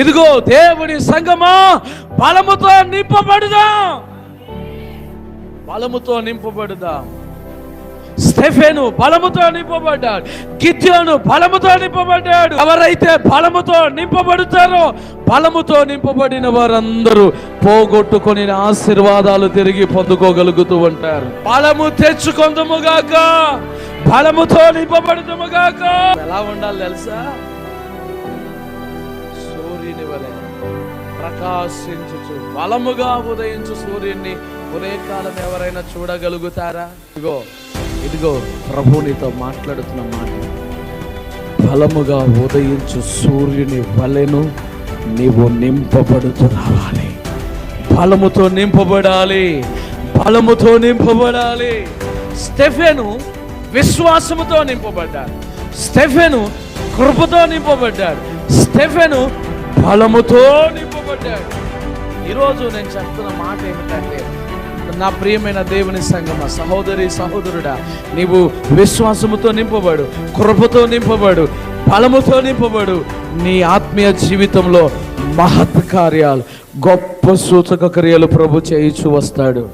ఇదిగో దేవుని సంగమా బలముతో నింపబడుదా? బలముతో నింపబడుదా? స్టెఫెను బలముతో నింపబడ్డాడు. గిద్యోను బలముతో నింపబడ్డాడు. ఎవరైతే బలముతో నింపబడతారో బలముతో నింపబడిన వారందరూ పోగొట్టుకొని ఆశీర్వాదాలు తిరిగి పొందుకోగలుగుతూ ఉంటారు. బలము తెచ్చుకొందుముగాక బలముతో నింపబడుతుముగాక ఎలా ఉండాలి తెలుసా? ప్రకాశించుచు బలముగా ఉదయించు సూర్యుని ఉదయకాలం ఎవరైనా చూడగలుగుతారా? ఇదిగో ఇదిగో ప్రభు నీతో మాట్లాడుతున్న మాట. బలముగా ఉదయించు సూర్యుని వలెను నీవు నింపబడుతూ రావాలి బలముతో నింపబడాలి. బలముతో నింపబడాలి. స్టెఫెను విశ్వాసముతో నింపబడ్డాడు. స్టెఫెను కృపతో నింపబడ్డాడు. స్టెఫెను బలముతో కొట్టాడు ఈరోజు నేను చెప్తున్న మాట ఏమిటంటే నా ప్రియమైన దేవుని సంగమ సహోదరి సహోదరుడా నీవు విశ్వాసముతో నింపబడు కృపతో నింపబడు బలముతో నింపబడు నీ ఆత్మీయ జీవితంలో మహత్ కార్యాలు గొప్ప సూచక క్రియలు ప్రభు చేయించు వస్తాడు.